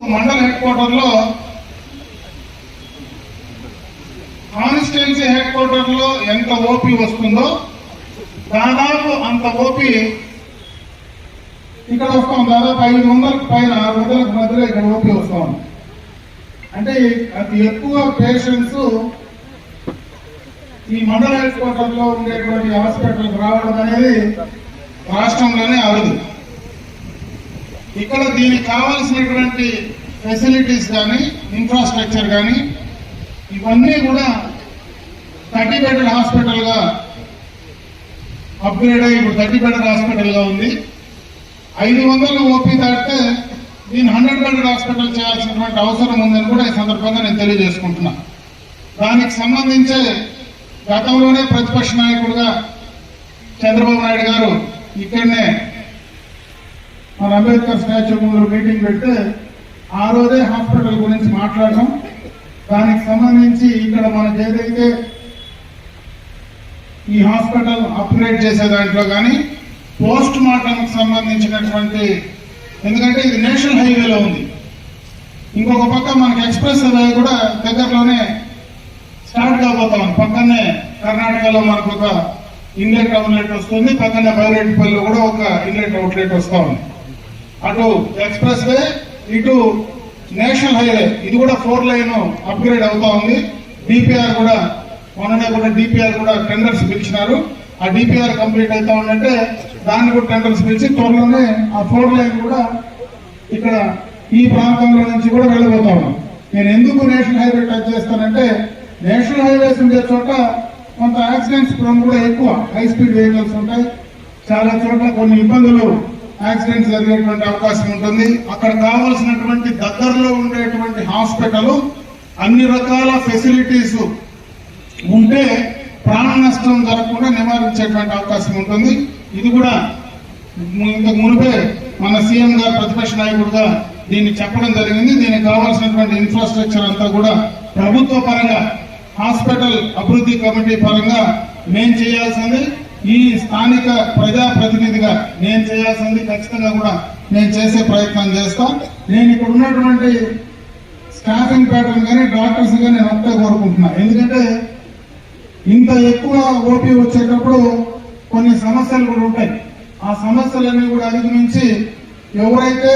మండల హెడ్ క్వార్టర్లో constituency head క్వార్టర్లో ఎంత ఓపీ వస్తుందో దాదాపు అంత ఓపీ ఇక్కడ వస్తాం. దాదాపు ఐదు వందలకు పైన ఆరు వందలకు మధ్యలో ఇక్కడ ఓపీ వస్తాం అంటే అతి ఎక్కువ పేషెంట్స్ ఈ మండల హెడ్ క్వార్టర్లో ఉండేటువంటి హాస్పిటల్ రావడం అనేది రాష్ట్రంలోనే అరుదు. ఇక్కడ దీనికి కావాల్సినటువంటి ఫెసిలిటీస్ కానీ ఇన్ఫ్రాస్ట్రక్చర్ కానీ ఇవన్నీ కూడా థర్టీ బెడెడ్ హాస్పిటల్గా అప్గ్రేడ్ అయ్యి ఇప్పుడు థర్టీ బెడెడ్ హాస్పిటల్గా ఉంది. ఐదు వందలు ఓపీ దాటితే దీన్ని హండ్రెడ్ బెడెడ్ హాస్పిటల్ చేయాల్సినటువంటి అవసరం ఉందని కూడా ఈ సందర్భంగా నేను తెలియజేసుకుంటున్నా. దానికి సంబంధించే గతంలోనే ప్రతిపక్ష నాయకుడుగా చంద్రబాబు నాయుడు గారు ఇక్కడనే మన అంబేద్కర్ స్టాచ్యూ ముందు మీటింగ్ పెడితే ఆ రోజే హాస్పిటల్ గురించి మాట్లాడడం దానికి సంబంధించి ఇక్కడ మనకి ఏదైతే ఈ హాస్పిటల్ అప్గ్రేడ్ చేసే దాంట్లో కానీ పోస్ట్ మార్టంకి సంబంధించినటువంటి ఎందుకంటే ఇది నేషనల్ హైవేలో ఉంది. ఇంకొక పక్క మనకి ఎక్స్ప్రెస్ హైవే కూడా దగ్గరలోనే స్టార్ట్ కాబోతా ఉంది. పక్కనే కర్ణాటకలో మనకు ఒక ఇన్లెట్ అవుట్లెట్ వస్తుంది పక్కనే బైరెడ్డిపల్లిలో కూడా ఒక ఇన్లెట్ అవుట్లెట్ వస్తూ ఉంది. అటు ఎక్స్ప్రెస్ వే ఇటు నేషనల్ హైవే. ఇది కూడా ఫోర్ లైన్ అప్గ్రేడ్ అవుతా ఉంది. డిపిఆర్ కూడా మొన్ననే కూడా డిపిఆర్ కూడా టెండర్స్ పిలిచినారు. ఆ డిపిఆర్ కంప్లీట్ అవుతా ఉందంటే దాన్ని కూడా టెండర్స్ పిలిచి త్వరలోనే ఆ ఫోర్ లైన్ కూడా ఇక్కడ ఈ ప్రాంతంలో నుంచి కూడా వెళ్ళబోతా ఉన్నాం. నేను ఎందుకు నేషనల్ హైవే టచ్ చేస్తానంటే నేషనల్ హైవేస్ ఉండే చోట కొంత యాక్సిడెంట్స్ ప్రోమ్ కూడా ఎక్కువ. హై స్పీడ్ వెహికల్స్ ఉంటాయి. చాలా చోట్ల కొన్ని ఇబ్బందులు యాక్సిడెంట్ జరిగేటువంటి అవకాశం ఉంటుంది. అక్కడ కావాల్సినటువంటి దగ్గరలో ఉండేటువంటి హాస్పిటల్ అన్ని రకాల ఫెసిలిటీస్ ఉంటే ప్రాణ నష్టం జరగకుండా నివారించేటువంటి అవకాశం ఉంటుంది. ఇది కూడా ఇంతకు మునిపే మన సీఎం గారు ప్రతిపక్ష నాయకుడుగా దీన్ని చెప్పడం జరిగింది. దీనికి కావాల్సినటువంటి ఇన్ఫ్రాస్ట్రక్చర్ అంతా కూడా ప్రభుత్వ పరంగా హాస్పిటల్ అభివృద్ధి కమిటీ పరంగా మేం చేయాల్సింది. ఈ స్థానిక ప్రజాప్రతినిధిగా నేను చేయాల్సింది ఖచ్చితంగా కూడా నేను చేసే ప్రయత్నం చేస్తా. నేను ఇక్కడ ఉన్నటువంటి స్టాఫింగ్ ప్యాటర్న్ కానీ డాక్టర్స్ కానీ నేను ఒకటే కోరుకుంటున్నా. ఎందుకంటే ఇంత ఎక్కువ ఓపీ వచ్చేటప్పుడు కొన్ని సమస్యలు కూడా ఉంటాయి. ఆ సమస్యలన్నీ కూడా అధిగమించి ఎవరైతే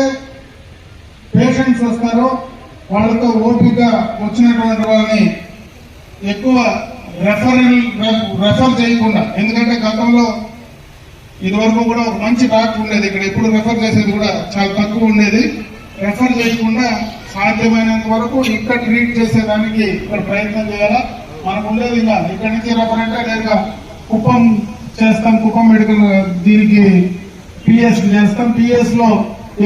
పేషెంట్స్ వస్తారో వాళ్ళతో ఓపిక వచ్చినటువంటి వాళ్ళని ఎక్కువ రెఫరల్ రెఫర్ చేయకుండా. ఎందుకంటే గతంలో ఇదివరకు కూడా ఒక మంచి డాక్టర్ ఉండేది. ఇక్కడ ఎప్పుడు రెఫర్ చేసేది కూడా చాలా తక్కువ ఉండేది. రెఫర్ చేయకుండా సాధ్యమైనంత వరకు ఇక్కడ ట్రీట్ చేసేదానికి ఇక్కడ ప్రయత్నం చేయాలా? మనకు ఉండేది ఇలా ఇక్కడ నుంచి రెఫర్ అంటే నేరుగా కుప్పం చేస్తాం. కుప్పం మెడికల్ దీనికి పిఎస్ చేస్తాం. పిఎస్లో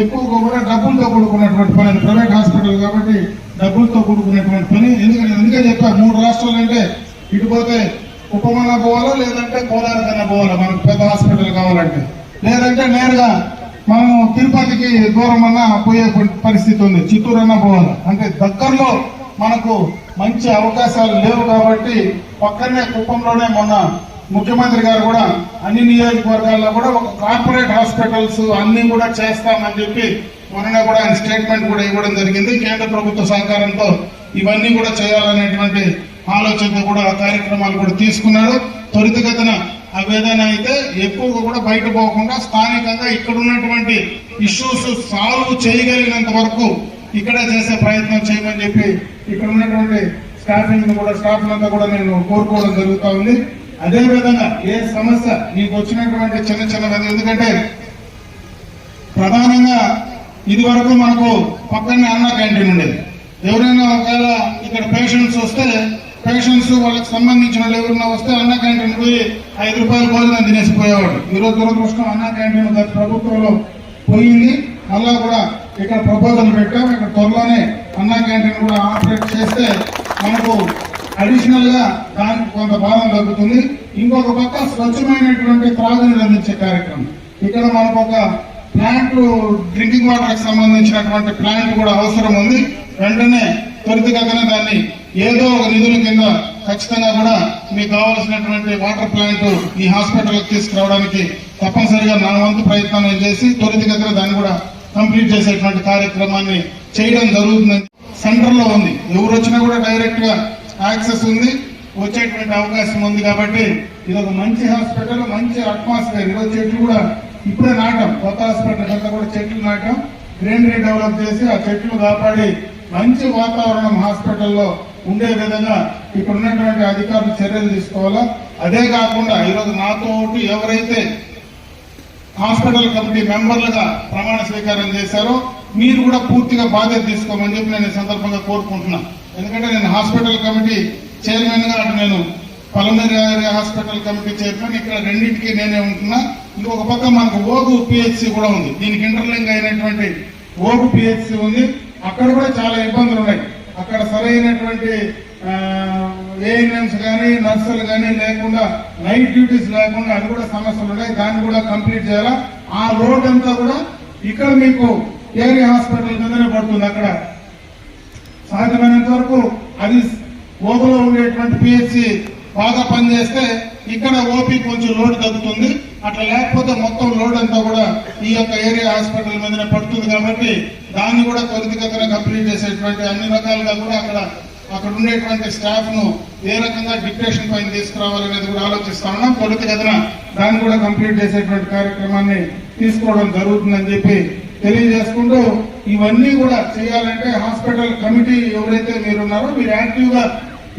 ఎక్కువగా కూడా డబ్బులతో కూడుకున్నటువంటి పని ప్రైవేట్ హాస్పిటల్ కాబట్టి డబ్బులతో కూడుకున్నటువంటి పని. ఎందుకంటే అందుకే చెప్పా మూడు రాష్ట్రాలు అంటే ఇటు పోతే పోవాలా లేదంటే కోలారికన్నా పోవాలా? మనకు పెద్ద హాస్పిటల్ కావాలంటే. లేదంటే నేరుగా మనం తిరుపతికి దూరం అన్నా పోయే పరిస్థితి ఉంది. చిత్తూరు అన్నా పోవాలి? అంటే దగ్గరలో మనకు మంచి అవకాశాలు లేవు కాబట్టి పక్కనే కుప్పంలోనే మొన్న ముఖ్యమంత్రి గారు కూడా అన్ని నియోజకవర్గాల్లో కూడా ఒక కార్పొరేట్ హాస్పిటల్స్ అన్ని కూడా చేస్తామని చెప్పి మొన్న కూడా ఆయన స్టేట్మెంట్ కూడా ఇవ్వడం జరిగింది. కేంద్ర ప్రభుత్వ సహకారంతో ఇవన్నీ కూడా చేయాలనేటువంటి ఆలోచనతో కూడా ఆ కార్యక్రమాలు కూడా తీసుకున్నాడు త్వరితగతిన ఆ ఏదైనా అయితే ఎక్కువగా కూడా బయట పోకుండా స్థానికంగా ఇక్కడ ఉన్నటువంటి ఇష్యూస్ సాల్వ్ చేయగలిగినంత వరకు ఇక్కడే చేసే ప్రయత్నం చేయమని చెప్పి ఇక్కడ ఉన్నటువంటి స్టాఫింగ్ కూడా స్టాఫ్ అంతా కూడా నేను కోరుకోవడం జరుగుతూ ఉంది. అదే విధంగా ఏ సమస్య నీకు వచ్చినటువంటి చిన్న చిన్న ఎందుకంటే ప్రధానంగా ఇది వరకు మనకు పక్కనే అన్న క్యాంటీన్ ఉండేది. ఎవరైనా ఒకవేళ ఇక్కడ పేషెంట్స్ వస్తే పేషెంట్స్ వాళ్ళకి సంబంధించిన వాళ్ళు ఎవరన్నా వస్తే అన్న క్యాంటీన్ పోయి ఐదు రూపాయలు భోజనం తినేసి పోయేవాడు. ఈరోజు దురదృష్టం అన్న క్యాంటీన్ గత ప్రభుత్వంలో పోయింది. మళ్ళా కూడా ఇక్కడ ప్రపోజల్ పెట్టాం. ఇక్కడ త్వరలోనే అన్న క్యాంటీన్ కూడా ఆపరేట్ చేస్తే మనకు అడిషనల్గా దానికి కొంత భాగం తగ్గుతుంది. ఇంకొక పక్క స్వచ్ఛమైనటువంటి త్రాగునీరు అందించే కార్యక్రమం. ఇక్కడ మనకు ఒక ప్లాంట్ డ్రింకింగ్ వాటర్కి సంబంధించినటువంటి ప్లాంట్ కూడా అవసరం ఉంది. వెంటనే త్వరితగతిన దాన్ని ఏదో ఒక నిధుల కింద ఖచ్చితంగా కూడా మీకు కావాల్సినటువంటి వాటర్ ప్లాంట్ ఈ హాస్పిటల్ తీసుకురావడానికి తప్పనిసరిగా నా వంతు ప్రయత్నం చేసి త్వరితగతిన దాన్ని కూడా కంప్లీట్ చేసేటువంటి కార్యక్రమాన్ని చేయడం జరుగుతుందని సెంటర్లో ఉంది. ఎవరు వచ్చినా కూడా డైరెక్ట్గా యాక్సెస్ ఉంది. వచ్చేటువంటి అవకాశం ఉంది కాబట్టి ఇది ఒక మంచి హాస్పిటల్ మంచి అట్మాస్ఫియర్. ఈరోజు చెట్లు కూడా ఇప్పుడే నాటాం. కొత్త హాస్పిటల్ అంతా కూడా చెట్లు నాటాం. గ్రీనరీ డెవలప్ చేసి ఆ చెట్లు కాపాడి మంచి వాతావరణం హాస్పిటల్లో ఉండే విధంగా ఇక్కడ ఉన్నటువంటి అధికారులు చర్యలు తీసుకోవాలా? అదే కాకుండా ఈరోజు నాతో ఎవరైతే హాస్పిటల్ కమిటీ మెంబర్లుగా ప్రమాణ స్వీకారం చేశారో మీరు కూడా పూర్తిగా బాధ్యత తీసుకోమని చెప్పి నేను ఈ సందర్భంగా కోరుకుంటున్నా. ఎందుకంటే నేను హాస్పిటల్ కమిటీ చైర్మన్గా అటు నేను పలమనేరి హాస్పిటల్ కమిటీ చైర్మన్. ఇక్కడ రెండింటికి నేనే ఉంటున్నా. ఇంకొక పక్క మనకు ఓగు పిహెచ్సి కూడా ఉంది. దీనికి ఇంటర్లింక్ అయినటువంటి ఓగు పిహెచ్సి ఉంది. అక్కడ కూడా చాలా ఇబ్బందులు ఉన్నాయి. అక్కడ సరైనటువంటి ఏఎన్ఎంస్ కానీ నర్సులు కానీ లేకుండా నైట్ డ్యూటీస్ లేకుండా అది కూడా సమస్యలు ఉన్నాయి. దాన్ని కూడా కంప్లీట్ చేయాలా? ఆ రోడ్ అంతా కూడా ఇక్కడ మీకు ఏరియా హాస్పిటల్ కిందనే పడుతుంది అక్కడ. సాధ్యమైనంత వరకు అది ఓపెలో ఉండేటువంటి పిహెచ్సి బాగా పనిచేస్తే ఇక్కడ ఓపీ కొంచెం లోడ్ తగ్గుతుంది. అట్లా లేకపోతే మొత్తం లోడ్ అంతా కూడా ఈ యొక్క ఏరియా హాస్పిటల్ మీదనే పడుతుంది కాబట్టి దాన్ని కూడా త్వరితగతిన కంప్లీట్ చేసేటువంటి అన్ని రకాలుగా కూడా అక్కడ అక్కడ ఉండేటువంటి స్టాఫ్ను ఏ రకంగా డిప్రెషన్ పైన తీసుకురావాలనేది కూడా ఆలోచిస్తా ఉన్నాం. త్వరితగతిన దాన్ని కూడా కంప్లీట్ చేసేటువంటి కార్యక్రమాన్ని తీసుకోవడం జరుగుతుందని చెప్పి తెలియజేసుకుంటూ ఇవన్నీ కూడా చేయాలంటే హాస్పిటల్ కమిటీ ఎవరైతే మీరు ఉన్నారో మీరు యాక్టివ్గా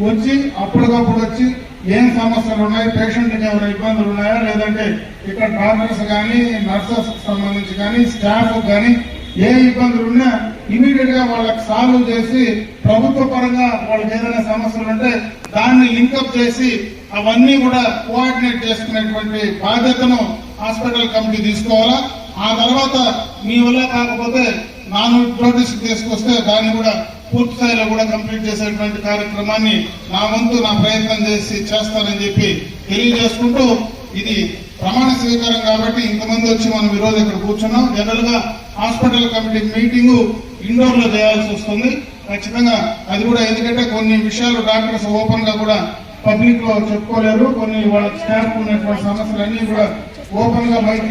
వచ్చి అప్పటికప్పుడు వచ్చి ఏం సమస్యలు ఉన్నాయి పేషెంట్ ఏమైనా ఇబ్బందులు ఉన్నాయా? లేదంటే ఇక్కడ డాక్టర్స్ కానీ నర్సెస్ సంబంధించి కానీ స్టాఫ్ కానీ ఏ ఇబ్బందులు ఉన్నా ఇమీడియట్గా వాళ్ళకి సాల్వ్ చేసి ప్రభుత్వ పరంగా వాళ్ళకి ఏదైనా సమస్యలు ఉంటే దాన్ని లింకప్ చేసి అవన్నీ కూడా కోఆర్డినేట్ చేసుకునేటువంటి బాధ్యతను హాస్పిటల్ కమిటీ తీసుకోవాలా? ఆ తర్వాత మీ వల్ల కాకపోతే నాన్ నోటీస్ తీసుకొస్తే దాన్ని కూడా పూర్తి స్థాయిలో కూడా కంప్లీట్ చేసేటువంటి కార్యక్రమాన్ని నా వంతు నా ప్రయత్నం చేసి చేస్తానని చెప్పి తెలియజేసుకుంటూ ఇది ప్రమాణ స్వీకారం కాబట్టి ఇంతమంది వచ్చి మనం ఈరోజు ఇక్కడ కూర్చున్నాం. జనరల్గా హాస్పిటల్ కమిటీ మీటింగ్ ఇండోర్లో చేయాల్సి వస్తుంది. ఖచ్చితంగా అది కూడా ఎందుకంటే కొన్ని విషయాలు డాక్టర్స్ ఓపెన్గా కూడా పబ్లిక్లో చెప్పుకోలేరు. కొన్ని వాళ్ళ స్టాఫ్ ఉన్నటువంటి సమస్యలన్నీ కూడా ఓపెన్గా బయట